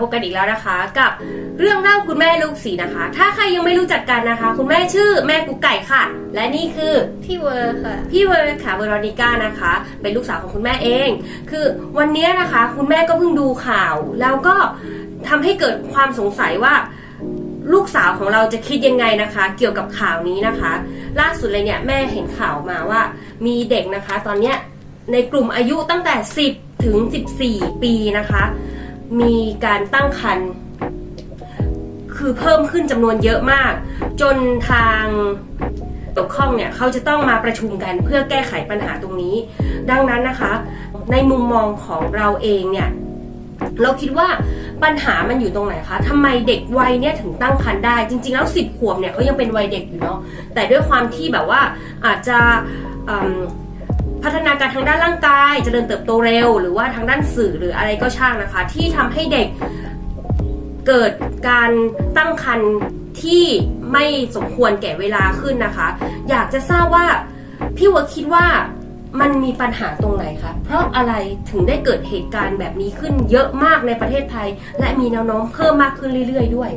พบกันอีกแล้วนะคะ กับเรื่องเล่าคุณแม่ลูกสีนะคะ ถ้าใครยังไม่รู้จักกันนะคะ คุณแม่ชื่อแม่กุ๊กไก่ค่ะ และนี่คือพี่เวอร์ค่ะ พี่เวอร์ค่ะเวโรนิก้านะคะ เป็นลูกสาวของคุณแม่เอง คือวันนี้นะคะ คุณแม่ก็เพิ่งดูข่าว แล้วก็ทำให้เกิดความสงสัยว่าลูกสาวของเราจะคิดยังไงนะคะ เกี่ยวกับข่าวนี้นะคะ ล่าสุดเลยเนี่ยแม่เห็นข่าวมาว่า มีเด็กนะคะ ตอนเนี้ยในกลุ่มอายุตั้งแต่ 10 ถึง 14 ปีนะคะ มีการตั้งครรภ์คือเพิ่มขึ้นจำนวนเยอะมาก จนทางเกี่ยวข้องเนี่ยเขาจะต้องมาประชุมกันเพื่อแก้ไขปัญหาตรงนี้ ดังนั้นนะคะ ในมุมมองของเราเองเนี่ยเราคิดว่าปัญหามันอยู่ตรงไหนคะทำไมเด็กวัยเนี่ยถึงตั้งครรภ์ได้ จริง ๆ แล้วสิบขวบเนี่ยเขายังเป็นวัยเด็กอยู่เนาะแต่ด้วยความที่แบบว่าอาจจะ พัฒนาการทางด้านร่างกายเจริญเติบโตเร็ว หรือว่าทางด้านสื่อหรืออะไรก็ช่างนะคะ ที่ทำให้เด็กเกิดการตั้งครรภ์ที่ไม่สมควรแก่เวลาขึ้นนะคะ อยากจะทราบว่าพี่วัวคิดว่ามันมีปัญหาตรงไหนคะ เพราะอะไรถึงได้เกิดเหตุการณ์แบบนี้ขึ้นเยอะมากในประเทศไทย และมีแนวโน้มเพิ่มมากขึ้นเรื่อย ๆ ด้วย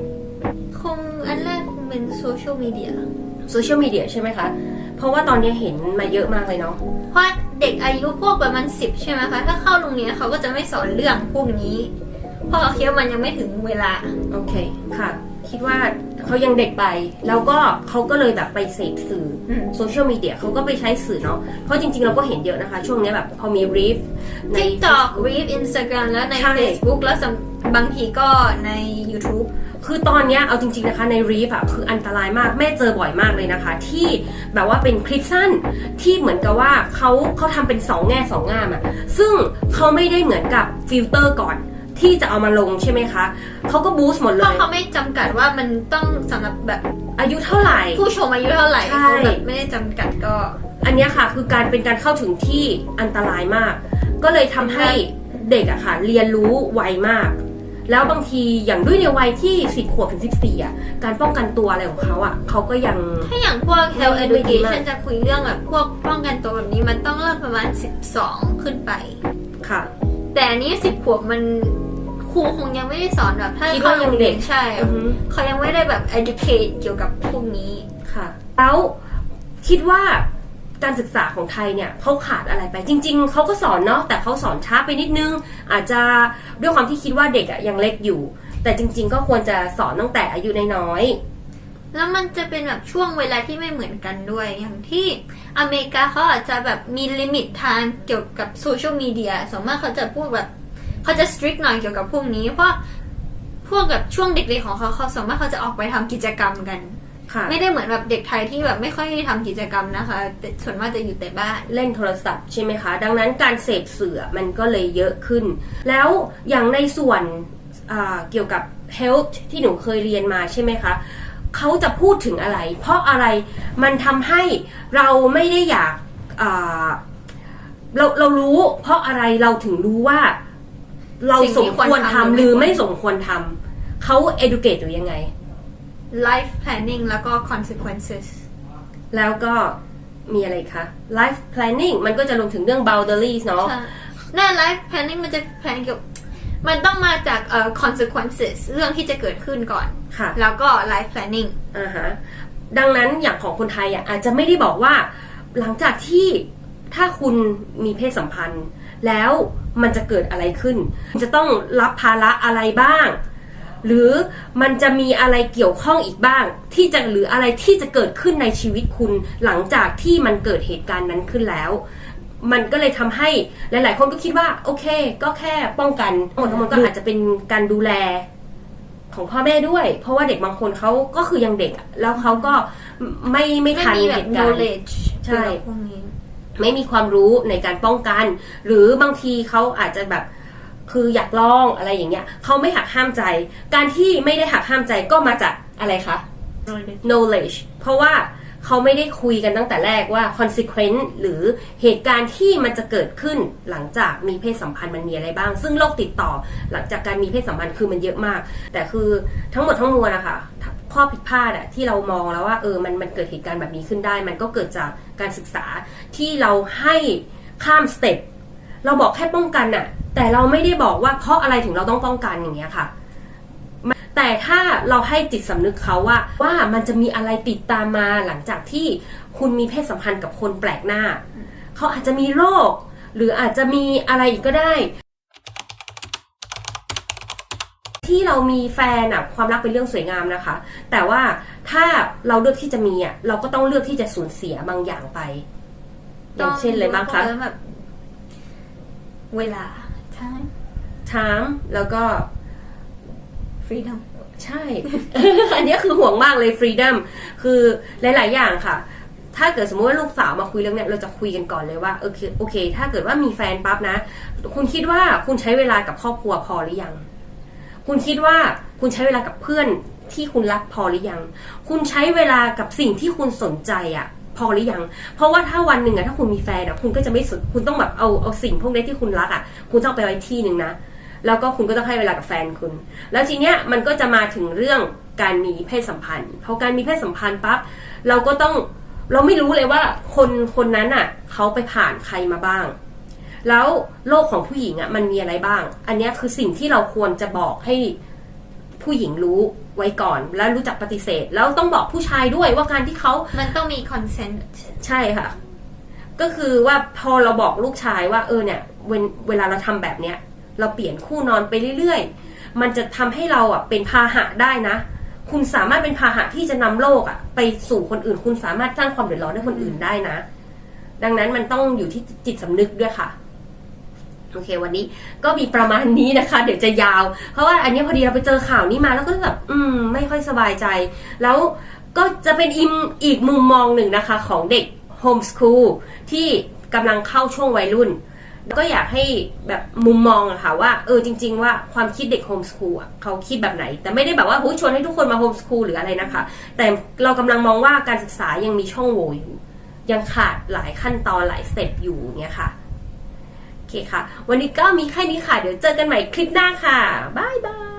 คงอันแรกคงเป็นโซเชียลมีเดีย โซเชียลมีเดียใช่ไหมคะ เพราะว่าตอนนี้เห็นมาเยอะมากเลยเนาะเพราะเด็กอายุพวกประมาณสิบใช่ไหมคะถ้าเข้าโรงเรียนเขาก็จะไม่สอนเรื่องพวกนี้ เพราะเขาคิดว่ามันยังไม่ถึงเวลาโอเคค่ะ คิดว่าเขายังเด็กไป แล้วก็เขาก็เลยแบบไปเสพสื่ออืมโซเชียลมีเดียเขาก็ไปใช้สื่อเนาะเพราะจริง ๆ เราก็เห็นเยอะนะคะ ช่วงนี้แบบพอมีรีฟใน TikTok Reef Instagram แล้วในใช่ Facebook แล้วสำบางทีก็ใน YouTube คือตอนเนี้ยเอาจริง ๆนะคะในรีฟอะคืออันตรายมากแม่เจอบ่อยมากเลยนะคะ ที่แบบว่าเป็นคลิปสั้นที่เหมือนกับว่าเขาเขาทำเป็นสองแง่สองงามอะซึ่งเขาไม่ได้เหมือนกับฟิลเตอร์ก่อนที่จะเอามาลงใช่ไหมคะ เขาก็บูสต์หมดเพเลราะย เขาไม่จำกัดว่ามันต้องสำหรับแบบอายุเท่าไหร่ ผู้ชมอายุเท่าไหร่ใช่ เขาแบบไม่ได้จำกัดก็ อันเนี้ยค่ะคือการเป็นการเข้าถึงที่อันตรายมาก ก็เลยทำให้เด็กอะค่ะ เรียนรู้ไวมาก แล้วบางทีอย่างด้วยในวัยที่ 10 ขวบถึง 14อะการป้องกันตัวอะไรของเขาอะเขาก็ยัง ถ้าอย่างพวก health ไม่ไม่ดีมาก education จะคุยเรื่องแบบพวกป้องกันตัวแบบนี้มันต้องเริ่มประมาณ 12 ขึ้นไป ค่ะ แต่อันนี้สิบขวบมันครูคงยังไม่ได้สอนแบบถ้าคิดว่ายังเด็ก ใช่อือฮึเขายังไม่ได้แบบ educate เกี่ยวกับพวกนี้ ค่ะ แล้วคิดว่า การศึกษาของไทยเนี่ยเขาขาดอะไรไป จริง ๆเขาก็สอนเนาะแต่เขาสอนช้าไปนิดนึง อาจจะด้วยความที่คิดว่าเด็กอะยังเล็กอยู่ แต่จริง ๆ ก็ควรจะสอนตั้งแต่อายุน้อยแล้วมันจะเป็นแบบช่วงเวลาที่ไม่เหมือนกันด้วย อย่างที่อเมริกาเขาอาจจะแบบมีลิมิตทางเกี่ยวกับโซเชียลมีเดียสมมติเขาจะพูดแบบเขาจะ strict หน่อยเกี่ยวกับพวกนี้ เพราะพวกแบบช่วงเด็กๆของเขาเขาสามารถเขาจะออกไปทำกิจกรรมกัน ไม่ได้เหมือนแบบเด็กไทยที่แบบไม่ค่อยทำกิจกรรมนะคะส่วนมากจะอยู่แต่บ้านเล่นโทรศัพท์ใช่ไหมคะ ดังนั้นการเสพสื่อมันก็เลยเยอะขึ้น แล้วอย่างในส่วนเกี่ยวกับ health ที่หนูเคยเรียนมาใช่ไหมคะเขาจะพูดถึงอะไร เพราะอะไรมันทำให้เราไม่ได้อยากเราเรารู้ เพราะอะไรเราถึงรู้ว่า เราสมควรทำหรือไม่สมควรทำเขา educate หรือยังไง life planning แล้วก็ consequences แล้วก็มีอะไรคะ life planning มันก็จะรวมถึงเรื่อง boundaries เนาะใช่หน้า life planning มันจะแพลนเกี่ยวมันต้องมาจากเอ่อ consequences เรื่องที่จะเกิดขึ้นก่อนค่ะ แล้วก็ life planning อ่าฮะดังนั้นอย่างของคนไทยอะอาจจะไม่ได้บอกว่า หลังจากที่ถ้าคุณมีเพศสัมพันธ์ แล้วมันจะเกิดอะไรขึ้น จะต้องรับภาระอะไรบ้าง หรือมันจะมีอะไรเกี่ยวข้องอีกบ้าง ที่จะหรืออะไรที่จะเกิดขึ้นในชีวิตคุณหลังจากที่มันเกิดเหตุการณ์นั้นขึ้นแล้ว มันก็เลยทำให้หลาย ๆ คนก็คิดว่า โอเค ก็แค่ป้องกันทั้งหมดทั้งมวลก็อาจจะเป็นการดูแลของพ่อแม่ด้วย เพราะว่าเด็กบางคนเขาก็คือยังเด็กอะแล้วเขาก็ไม่ไม่ไม่ทันมีแบเหบตุการณ์ knowledge ใช่เกี่ยวกับพวกนี้ไม่มีความรู้ในการป้องกัน หรือบางทีเขาอาจจะแบบ คืออยากลองอะไรอย่างเงี้ยเขาไม่หักห้ามใจ การที่ไม่ได้หักห้ามใจก็มาจากอะไรคะ knowledge เพราะว่าเขาไม่ได้คุยกันตั้งแต่แรกว่า consequence หรือเหตุการณ์ที่มันจะเกิดขึ้นหลังจากมีเพศสัมพันธ์มันมีอะไรบ้าง ซึ่งโรคติดต่อหลังจากการมีเพศสัมพันธ์คือมันเยอะมาก แต่คือทั้งหมดทั้งมวลนะคะข้อผิดพลาดอะที่เรามองแล้วว่าเออมันมันเกิดเหตุการณ์แบบนี้ขึ้นได้ มันก็เกิดจากการศึกษาที่เราให้ข้ามสเต็ปเราบอกแค่ป้องกันอะ แต่เราไม่ได้บอกว่าเพราะอะไรถึงเราต้องป้องกันอย่างเงี้ยค่ะ แต่ถ้าเราให้จิตสำนึกเขาว่า ว่ามันจะมีอะไรติดตามมาหลังจากที่คุณมีเพศสัมพันธ์กับคนแปลกหน้า เขาอาจจะมีโรค หรืออาจจะมีอะไรอีกก็ได้ ที่เรามีแฟนอะความรักเป็นเรื่องสวยงามนะคะ แต่ว่าถ้าเราเลือกที่จะมีอะเราก็ต้องเลือกที่จะสูญเสียบางอย่างไปอย่างเช่นอะไรบ้างคะแบบเวลา time ช้ามแล้วก็ freedom ใช่ อันนี้คือห่วงมากเลย freedom คือหลาย ๆ อย่างค่ะ ถ้าเกิดสมมติว่าลูกสาวมาคุยเรื่องเนี้ย เราจะคุยกันก่อนเลยว่าโอเคโอเค ถ้าเกิดว่ามีแฟนปั๊บนะ คุณคิดว่าคุณใช้เวลากับครอบครัวพอหรือยัง คุณคิดว่าคุณใช้เวลากับเพื่อนที่คุณรักพอหรือยัง คุณใช้เวลากับสิ่งที่คุณสนใจอะ พอหรือยัง เพราะว่าถ้าวันหนึ่งอะถ้าคุณมีแฟนอะคุณก็จะไม่สนคุณต้องแบบเอาเอาสิ่งพวกนี้ที่คุณรักอะคุณต้องไปไว้ที่หนึ่งนะแล้วก็คุณก็ต้องให้เวลากับแฟนคุณ แล้วทีเนี้ยมันก็จะมาถึงเรื่องการมีเพศสัมพันธ์พอการมีเพศสัมพันธ์ปั๊บเราก็ต้องเราไม่รู้เลยว่าคนคนนั้นอะเขาไปผ่านใครมาบ้าง แล้วโลกของผู้หญิงอะมันมีอะไรบ้าง อันนี้คือสิ่งที่เราควรจะบอกให้ ผู้หญิงรู้ไว้ก่อน แล้วรู้จักปฏิเสธ แล้วต้องบอกผู้ชายด้วยว่าการที่เขามันต้องมี consent ใช่ค่ะ ก็คือว่าพอเราบอกลูกชายว่าเออเนี่ยเวลเวลาเราทำแบบเนี้ยเราเปลี่ยนคู่นอนไปเรื่อยๆ มันจะทำให้เราอะเป็นพาหะได้นะ คุณสามารถเป็นพาหะที่จะนำโลกอะ ไปสู่คนอื่น คุณสามารถสร้างความเดือดร้อนให้คนอื่นได้นะ ดังนั้นมันต้องอยู่ที่จิตสำนึกด้วยค่ะ โอเค วันนี้ก็มีประมาณนี้นะคะ เดี๋ยวจะยาว เพราะว่าอันนี้พอดีเราไปเจอข่าวนี้มาแล้วก็แบบอืม ไม่ค่อยสบายใจ แล้วก็จะเป็นอิมอีกมุมมองหนึ่งนะคะ ของเด็กโฮมส o ูลที่กำลังเข้าช่วงวัยรุ่น ก็อยากให้แบบมุมมองอะค่ะว่าเออจริง ๆ ว่าความคิดเด็กโฮมส o ูลอะเขาคิดแบบไหน แต่ไม่ได้แบบว่าหูชวนให้ทุกคนมาโฮมส o ูลหรืออะไรนะคะ แต่เรากำลังมองว่าการศึกษายังมีช่องโหว่อยู่ ยังขาดหลายขั้นตอนหลายสเต็ปอยู่เนี่ยค่ะ เคค่ะ วันนี้ก็มีแค่นี้ค่ะ เดี๋ยวเจอกันใหม่คลิปหน้าค่ะ บ๊ายบาย